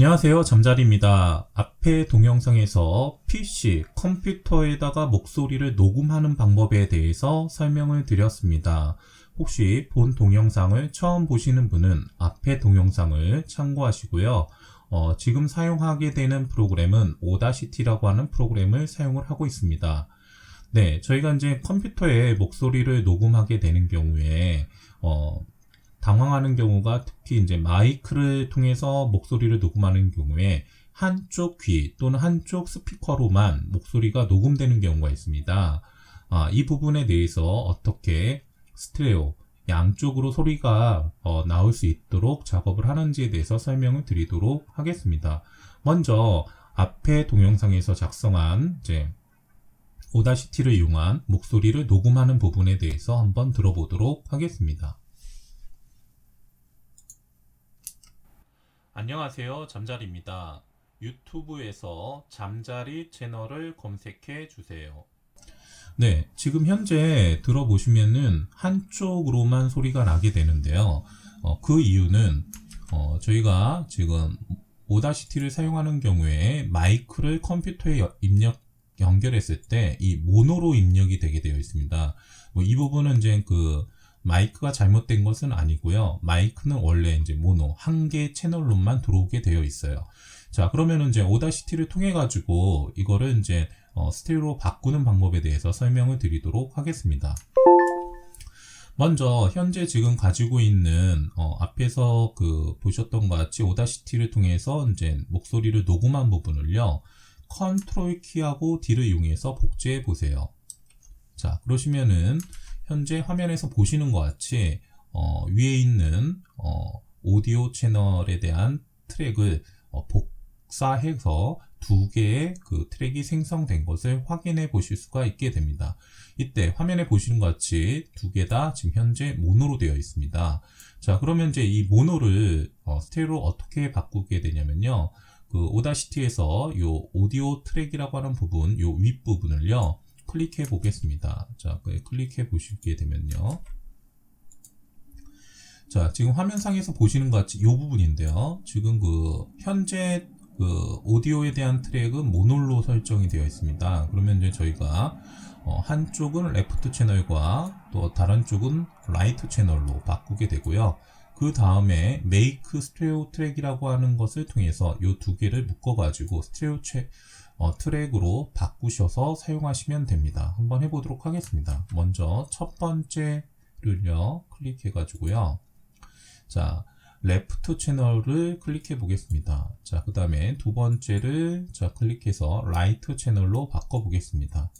안녕하세요. 잠자리입니다. 앞에 동영상에서 PC, 컴퓨터에다가 목소리를 녹음하는 방법에 대해서 설명을 드렸습니다. 혹시 본 동영상을 처음 보시는 분은 앞에 동영상을 참고하시고요. 어, 지금 사용하게 되는 프로그램은 오다시티라고 하는 프로그램을 사용을 하고 있습니다. 네, 저희가 이제 컴퓨터에 목소리를 녹음하게 되는 경우에 어, 당황하는 경우가 특히 이제 마이크를 통해서 목소리를 녹음하는 경우에 한쪽 귀 또는 한쪽 스피커로만 목소리가 녹음되는 경우가 있습니다. 아, 이 부분에 대해서 어떻게 스테레오 양쪽으로 소리가 어, 나올 수 있도록 작업을 하는지에 대해서 설명을 드리도록 하겠습니다. 먼저 앞에 동영상에서 작성한 이제 오다시티를 이용한 목소리를 녹음하는 부분에 대해서 한번 들어보도록 하겠습니다. 안녕하세요. 잠자리입니다. 유튜브에서 잠자리 채널을 검색해 주세요. 네, 지금 현재 들어보시면은 한쪽으로만 소리가 나게 되는데요. 어, 그 이유는 어, 저희가 지금 오다시티를 사용하는 경우에 마이크를 컴퓨터에 여- 입력 연결했을 때 이 모노로 입력이 되게 되어 있습니다. 뭐 이 부분은 이제 그 마이크가 잘못된 것은 아니고요. 마이크는 원래 이제 모노 한 개 채널로만 들어오게 되어 있어요. 자, 그러면은 이제 오다시티를 통해 가지고 이거를 이제 어, 스테레오로 바꾸는 방법에 대해서 설명을 드리도록 하겠습니다. 먼저 현재 지금 가지고 있는 어, 앞에서 그 보셨던 것 같이 오다시티를 통해서 이제 목소리를 녹음한 부분을요. 컨트롤 키하고 D를 이용해서 복제해 보세요. 자, 그러시면은 현재 화면에서 보시는 것 같이 어, 위에 있는 어, 오디오 채널에 대한 트랙을 어, 복사해서 두 개의 그 트랙이 생성된 것을 확인해 보실 수가 있게 됩니다. 이때 화면에 보시는 것 같이 두 개 다 지금 현재 모노로 되어 있습니다. 자, 그러면 이제 이 모노를 어, 스테레오로 어떻게 바꾸게 되냐면요. 그 오다시티에서 요 오디오 트랙이라고 하는 부분, 요 윗부분을요. 클릭해 보겠습니다. 자, 그 클릭해 보시게 되면요. 자, 지금 화면상에서 보시는 것 같이 이 부분인데요. 지금 그 현재 그 오디오에 대한 트랙은 모놀로 설정이 되어 있습니다. 그러면 이제 저희가 어, 한쪽은 레프트 채널과 또 다른 쪽은 라이트 채널로 바꾸게 되고요. 그 다음에 메이크 스테레오 트랙이라고 하는 것을 통해서 이 두 개를 묶어가지고 스테레오 채, 어, 트랙으로 바꾸셔서 사용하시면 됩니다. 한번 해보도록 하겠습니다. 먼저 첫 번째를요, 클릭해 가지고요. 자, 레프트 채널을 클릭해 보겠습니다. 자, 그 다음에 두 번째를 자, 클릭해서 라이트 채널로 바꿔 보겠습니다.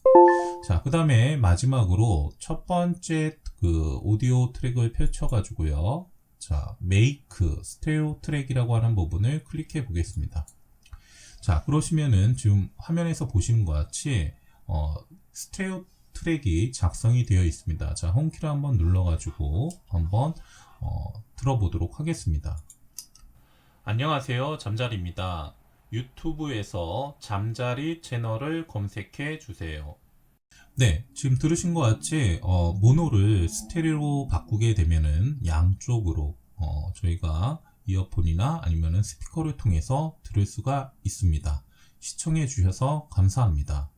자, 그 다음에 마지막으로 첫 번째 그 오디오 트랙을 펼쳐 가지고요. 자, 메이크 스테레오 트랙이라고 하는 부분을 클릭해 보겠습니다. 자, 그러시면은 지금 화면에서 보시는 것 같이 어, 스테레오 트랙이 작성이 되어 있습니다. 자, 홈키를 한번 눌러가지고 한번 어, 들어보도록 하겠습니다. 안녕하세요. 잠자리입니다. 유튜브에서 잠자리 채널을 검색해 주세요. 네, 지금 들으신 것 같이 어, 모노를 스테레오로 바꾸게 되면은 양쪽으로 어, 저희가 이어폰이나 아니면은 스피커를 통해서 들을 수가 있습니다. 시청해 주셔서 감사합니다.